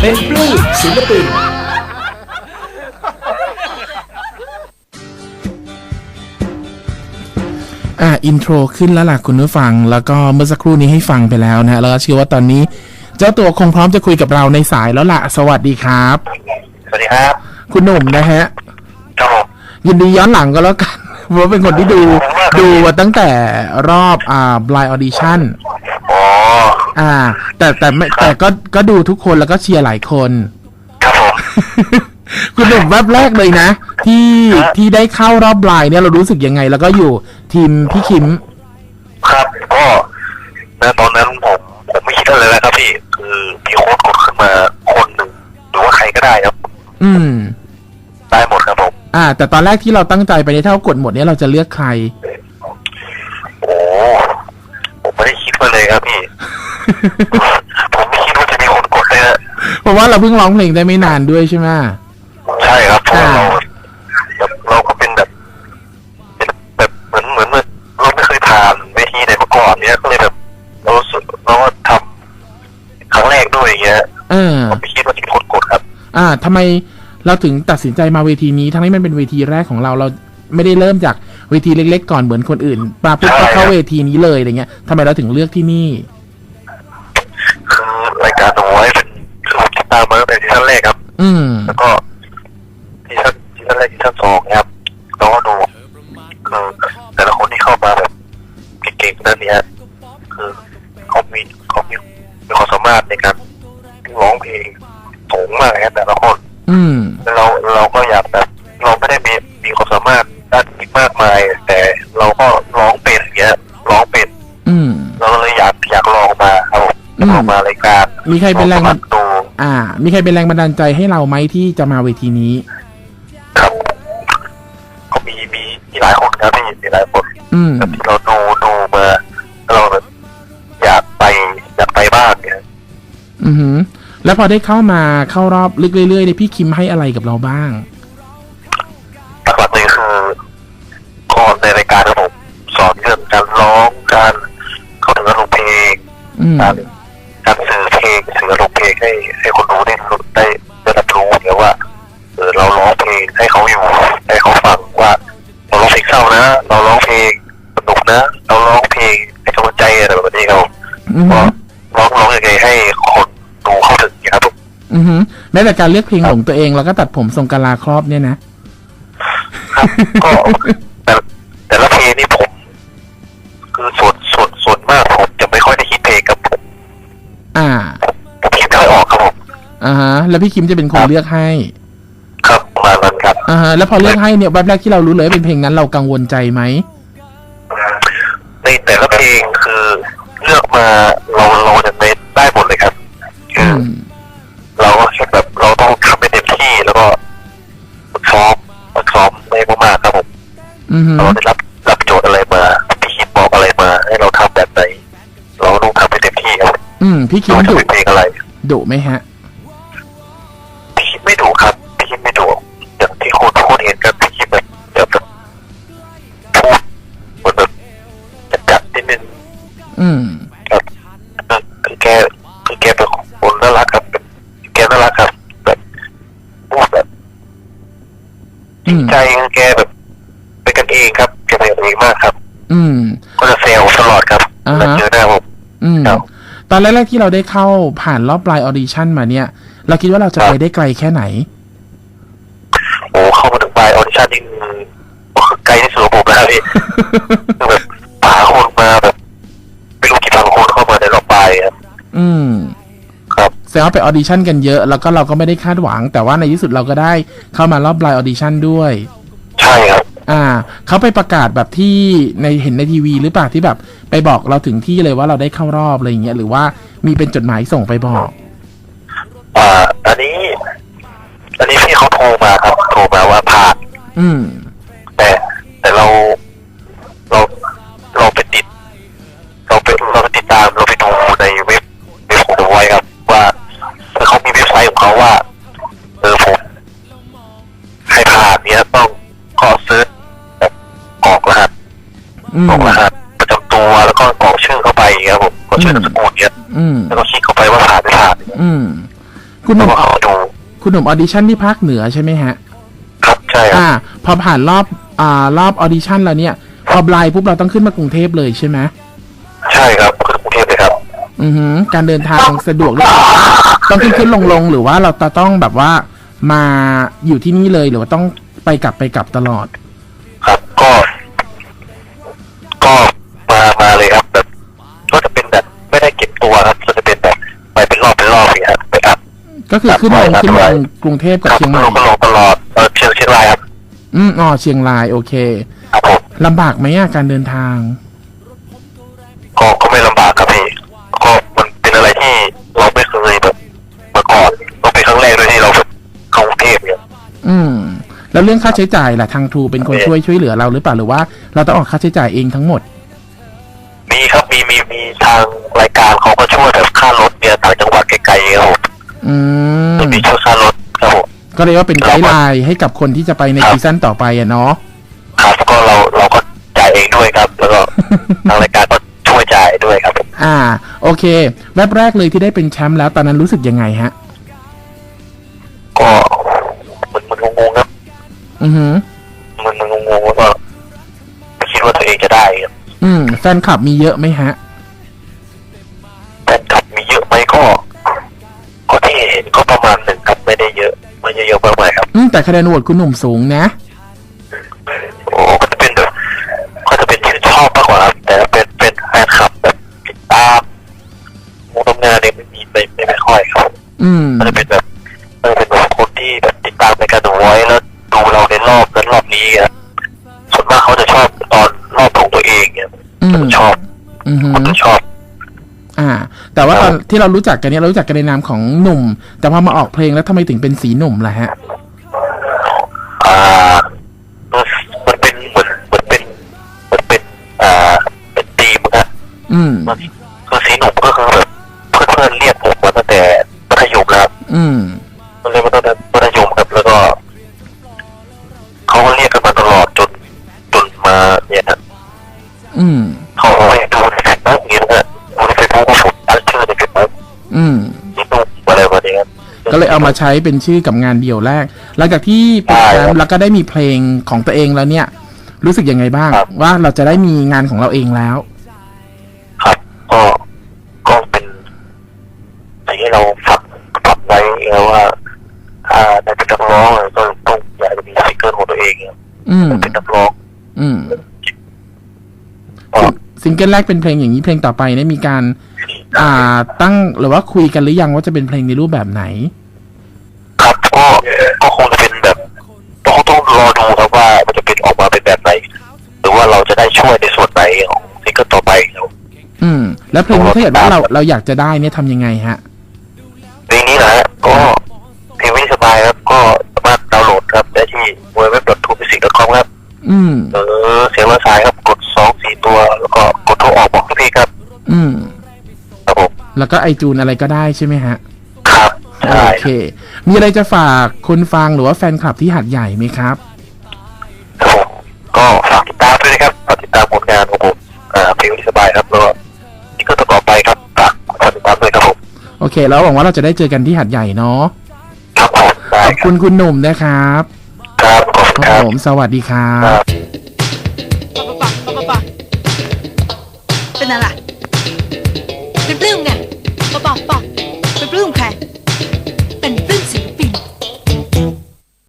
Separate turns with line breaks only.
ชีพศิลปิน
อ่าอินโทรขึ้นแล้วล่ะคุณผู้ฟัง แล้วก็เมื่อสักครู่นี้ให้ฟังไปแล้วนะฮะแล้วก็เชื่อว่าตอนนี้ เจ้าตัวคงพร้อมจะคุยกับเราในสายแล้วล่ะ สวัสดีครับ
สวัสดีครับ
คุณหนุ่มนะฮะ
ครับผม
ยินดีย้อนหลังก็แล้วกันเพราะว่าเป็นคนที่ดูดูมาตั้งแต่รอบอ่า blind audition
อ๋อ
อ่า แต่แต่ไม่แต่ก็ก็ดูทุกคนแล้วก็เชียร์หลายคน
ครับผม
คุณหนุ่มแวบแรกเลยนะ ที่
ครับ
ที่ได้เข้ารอบบลายเนี่ยเรารู้สึกยังไง แล้วก็อยู่ทีมพี่คิม
ครับ ก็ณตอนนั้นผมผมไม่คิดอะไรเลยนะครับพี่ คือมีโค้ดกดขึ้นมาคนหนึ่งหรือว่าใครก็ได้ครับ
อืม
ได้หมดครับผม
อ่า แต่ตอนแรกที่เราตั้งใจไปในยเท่ากดหมดเนี่ยเราจะเลือกใคร
โอ้ผมไม่ได้คิดมา เลยครับพี่ ผมไม่คิดว่าจะมีคนกดเลยนะ
เพราะว่าเราเพิ่งร้องเพลงได้ไม่นานด้วยใช่ไหม
ใช่ครับเพราะว่าเรา
อ่า
แบบเราก็เป็นแบบเป็นแบบเหมือนเหมือนเหมือนเราไม่เคยผ่านเวทีไหนมาก่อนเนี้ยก็เลยแบบเรารู้สึกเราก็ทำครั้งแรกด้วยอย่างเงี้ย
เออ
ผมไม่คิดว่าจะมีคนกดครับ
อ่าทำไมเราถึงตัดสินใจมาเวทีนี้ ทั้งที่มันเป็นเวทีแรกของเราเราไม่ได้เริ่มจาก เวทีเล็กๆก่อนเหมือนคนอื่นปาปุ๊บก็เข้าเวทีนี้เลยอะไรเงี้ยทำไมเราถึงเลือกที่นี่
คือรายการโอ้ยเป็นคือผมติดตามมาตั้งแต่ซีซั่นแรกครับ
อืม
แล้วก็ซีซั่นซีซั่นแรกซีซั่นสองนะครับเราก็ดูคือแต่ละคนที่เข้ามาแบบเก่งๆนั่นเนี่ยคือเขามีเขามีมีความสามารถในการร้องเพลงสูงมากนะครับแต่ละคน
อืม
เราเราก็อยากแบบเราไม่ได้มีมีความสามารถด้านนี้ มากมาย แต่เราก็ร้องเป็นอย่างเงี้ยร้องเป็น
อืม
เราก็เลยอยากอยากลองมาครับผม
อืม
ลองมารายการ
มีใครเป็นแรงบัน
ดู
อ่า มีใครเป็นแรงบันดาลใจให้เราไหมที่จะมาเวทีนี้
ครับก็มีมีมีหลายคนครับพี่มีหลายคน
อืม
แบบที่เราดูดูมาแล้วเราแบบอยากไปอยากไปบ้างเนี่ย
อือหือ แล้วพอได้เข้ามาเข้ารอบลึกเรื่อยๆเนี่ยพี่คิมให้อะไรกับเราบ้าง
ในรายการครับผมสอนเรื่องการร้องการเข้าถึงอารมณ์เพลง
อืม
การการสื่อเพลงสื่ออารมณ์เพลงให้ให้คนรู้ได้รู้ได้ได้รับรู้เนี่ยว่าเออเราร้องเพลงให้เขาอยู่ให้เขาฟังว่าเราร้องเพลงเศร้านะ เราร้องเพลงสนุกนะ เราร้องเพลงให้กำลังใจอะไรแบบนี้ครับผม
อือหื
ก็
อ
ร้องร้องยังไงให้คนดูเข้าถึงเนี่ยครับผม
อือหือแม้แต่การเลือกเพลงหลงตัวเองแล้วก็ตัดผมทรงกะลาครอบเนี่ยนะ
ครับ ก็
แล้วพี่คิมจะเป็นคนเลือกให้
ครับประมาณนั้นครับ
อ่าฮะแล้วพอเลือกให้เนี่ยแวบแรกที่เรารู้เลยว่าเป็นเพลงนั้นเรากังวลใจไหม
ในแต่ละเพลงคือเลือกมาเราเราจะเน้นได้หมดเลยครับคื
อื
อ
ม
เราก็คิดแบบเราต้องทำให้เต็มที่แล้วก็ฝึกซ้อมฝึกซ้อมให้มากๆครับผม
อือหือ
เราได้รับรับโจทย์อะไรมาพี่คิดบอกอะไรมา ให้เราทำแบบไหนเราต้องทำให้เต็มที่ครับ
อืม พี่คิ
ไม่
ม
ว่าจะ
ดุ
เป็นเพลงอะไร
ดุไหมฮะ
พี่คิด ไม่ดุครับพี่คิดไม่ดุอย่างที่คุณพูดเห็นกันพี่คิดแบบแบบแบบพูดเหมือนแบบจัดจัดนิดนึง
อืม
ครับคือแกคือแกเป็นคนน่ารักครับเป็นแกน่ารักครับแบบพูดแบบจริงใจแกแบบเป็นกันเองครับแกเป็นกันเองมากครับ
อืม
ก็จะเซลตลอดครับ
อ่าฮะ
แล้วเจอหน้าผม
อืม
ครับ
ตอนแรกๆที่เราได้เข้าผ่านรอบปลายออดิชั่นมาเนี่ย เราคิดว่าเราจะ
ครับ
ไปได้ไกลแค่ไหน
โอ้เข้ามาถึงปลายออดิชั่นนี่ก็คือไกลที่สุดของผมนะครับพี่คือแบบหาคนมาแบบไม่รู้กี่พันคนเข้ามาในรอบปลายครับ
อืม
ครับ
แสดงว่าไปออดิชั่นกันเยอะ แล้วก็เราก็ไม่ได้คาดหวัง แต่ว่าในที่สุดเราก็ได้เข้ามารอบปลายออดิชั่นด้วย
ใช่ครับ
อ่า เขาไปประกาศแบบที่ในเห็นในทีวีหรือเปล่าที่แบบ ไปบอกเราถึงที่เลยว่าเราได้เข้ารอบอะไรอย่างเงี้ยหรือว่ามีเป็นจดหมายส่งไปบอก
อ่า อันนี้ อันนี้พี่เขาโทรมาครับ โทรมาว่าผ่าน
อืม
แต่แต่เราเราเราไปติด เราไปเราไปติดตามเราไปดูในเว็บเว็บของดูไว้ครับ ว่าคือเขามีเว็บไซต์ของเขาว่าเออผมใครผ่านเนี้ยต้องก็เซิร์ชแบบกรอกรหัส
อืม
กรอกรหัสประจำตัวแล้วก็กรอกชื่อเข้าไปอย่างเงี้ยครับผมกรอกชื่อนามสกุลเนี้ย
อืม
แล้วก็คลิกเข้าไปว่าผ่านไม่ผ่าน
อืม คุคุณหนุ่ม
แล้วก็เข้ามาดู
คุณหนุ่มออดิชั่นที่ภาคเหนือใช่ไหมฮะ
ครับใช่ครับ
อ่า พอผ่านรอบ อ่ารอบออดิชั่นแล้วเนี่ยพอบลายปุ๊บเราต้องขึ้นมากรุงเทพเลยใช่ไหม
ใช่ครับคือกรุงเทพเลยครับ
อือหือ การเดินทางสะดวกหรือเปล่าต้องขึ้นขึ้นลงลงหรือว่าเราจะต้องแบบว่ามาอยู่ที่นี่เลยหรือว่าต้องไปกลับไปกลับตลอด
ครับ ก็ก็ ก็คือ
ขึ้นลง
ครับ
ขึ้นล
ครับ
งกรุงเทพกับ
ครับ
เชียงใหม่
ลงก็ลงตลอดเออเชียงเชียงรายครับ
อืมอ๋อเชียงรายโอเค
ครับผม
ลำบากไหมอะการเดินทาง
ก็ก็ไม่ลำบากครับพี่ก็มันเป็นอะไรที่เราไม่เคยแบบมาก่อนก็เป็นครั้งแรกด้วยที่เราแบบเข้ากรุงเทพเนี่ย
อืม แล้วเรื่องค่าใช้จ่ายล่ะทางทรูเป็นคนช่วยช่วยเหลือเราหรือเปล่าหรือว่า เราต้องออกค่าใช้จ่ายเองทั้งหมด
มีครับมีมีมีทางรายการเขาก็ช่วยแบบค่ารถเนี่ยต่างจังหวัดไกลๆครับ ผม
อืม
มีช่วยค่ารถครับผม
ก็เลยว่าเป็นไกด์ไลน์ให้กับคนที่จะไปใน
ครับ
ซีซั่นต่อไปอะเนาะ
ครับก็เราเราก็จ่ายเองด้วยครับ แล้วก็ทางรายการก็ช่วยจ่ายด้วยครับผม
อ่า โอเคแวบแรกเลยที่ได้เป็นแชมป์แล้วตอนนั้นรู้สึกยังไงฮะ
ก็มันมันงงๆครับ
อือหือ
มันมันงงๆแล้วก็ไม่คิดว่าตัวเองจะได้ครับ
อืมแฟนคลับมีเยอะไหมฮะ
ประมาณหนึ่งครับไม่ได้เยอะไม่ได้เยอะมากมายครับ
อืมแต่คะแนนโหวตคุณหนุ่มสูงนะ
โอ้ก็จะเป็นแบบก็จะเป็นชื่นชอบมากกว่าครับแต่เป็นเป็นแฟนคลับแบบติดตามวงทำงานเนี่ยไม่มีไม่ไม่ไม่ค่อยครับ
อืม
มันจะเป็นแบบมัน ที่เรารู้จั
กกันเนี่ยเรารู้จักกันในนามของหนุ่ม แต่พอมาออกเพลงแล้วทำไมถึงเป็นสีหนุ่มล่ะฮะ
อ่ามันมันเป็นเหมือนเหมือนเป็นเหมือนเป็นอ่าเป็นทีมครับ
อืม
มันคือสีหนุ่มก็คือแบบ
มาใช้เป็นชื่อกับงานเดี่ยวแรก หลังจากที่เป็นแชมป์แล้วก็ได้มีเพลงของตัวเองแล้วเนี่ย รู้สึกยังไงบ้าง ว่าเราจะได้มีงานของเราเองแล้ว
ครับก็ก็เป็นสิ่งที่เราฝักฝักไว้แล้วว่าอ่าในเป็นนักร้องอะก็ต้องอยากจะมีซิงเกิลของตัวเองอะ
อืม
เป็นนักร้อง
อืม
ก็
ซิงเกิลแรกเป็นเพลงอย่างนี้เพลงต่อไปเนี่ยมีการ อ่าตั้งหรือว่าคุยกันหรือยังว่าจะเป็นเพลงในรูปแบบไหน
ครับ ก็ก็คงจะเป็นแบบต้องต้องรอดูครับว่ามันจะเป็นออกมาเป็นแบบไหน หรือว่าเราจะได้ช่วยในส่วนไหนของซิงเกิลต่อไปครับ
อืม แล้วเพลงนี้ถ้าเกิดว่าเราเราอยากจะได้เนี่ยทำยังไงฮะ
เพลงนี้นะฮะก็เพลงไม่สบายครับก็สามารถดาวน์โหลดครับได้ที่ www.tubic.com ครับ
อืม
เออเสียงละสายครับกดสองสี่ตัว แล้วก็กดโทรออกบอกพี่ครับ
อืม
ครับผม
แล้วก็ไอจูนอะไรก็ได้ใช่ไหมฮะ
ครับใช่
โอเค มีอะไรจะฝากคนฟังหรือว่าแฟนคลับที่หัดใหญ่ไหมครับ
ครับผมก็ฝากติดตามด้วยนะครับฝากติดตามผลงานของผมอ่าเพลงไม่สบายครับแล้วก็ซิงเกิลต่อไปครับฝากฝากติดตามด้วยครับผม
โอเค แล้วหวังว่าเราจะได้เจอกันที่หัดใหญ่เนาะ
ครับผมได้
ขอบ
ค
คุ
รับ
ณคุณหนุ่มนะครับ
ครับขอบคุณ
ค
ครับรับ
ผมสวัสดีครั
ครับบ
ปะปะปะปะเป็นอะไรเป็นปลื้มไงปะปะปะเป็นปลื้มใคร